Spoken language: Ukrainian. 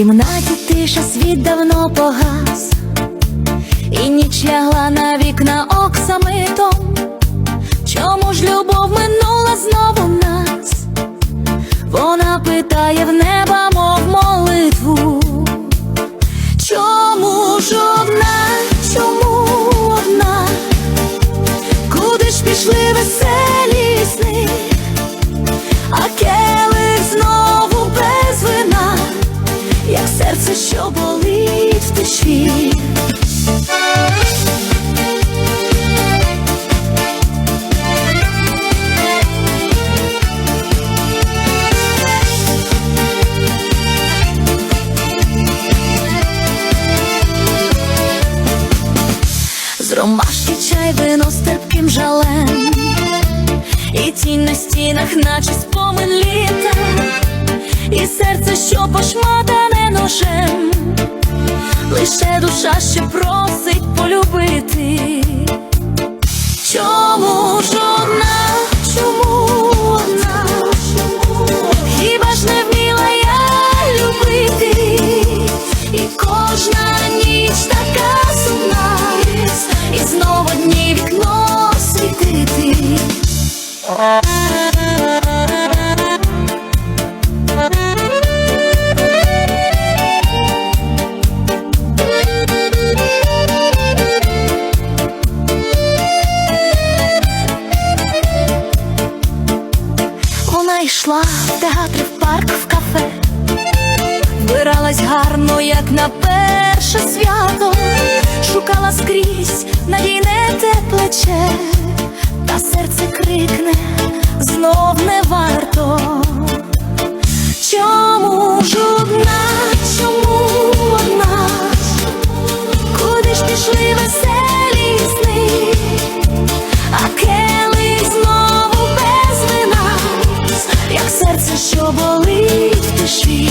кімнаті тиша світ давно погас, і ніч лягла на вікна оксамитом. Чому ж любов минула знову нас? Вона питає в неба, що болить в тиші. З ромашки чай вино з терпким жалем, і тінь на стінах, наче спомин літа, і серце, що пошматане ножем, лише душа, що просить полюбити. Чому ж одна, чому одна? Хіба ж не вміла я любити? І кожна ніч така сумна, і знову дні вікно світити. Йшла в театр, в парк, в кафе, вбиралась гарно, як на перше свято, шукала скрізь надійне те плече, та серце крикне. believe that she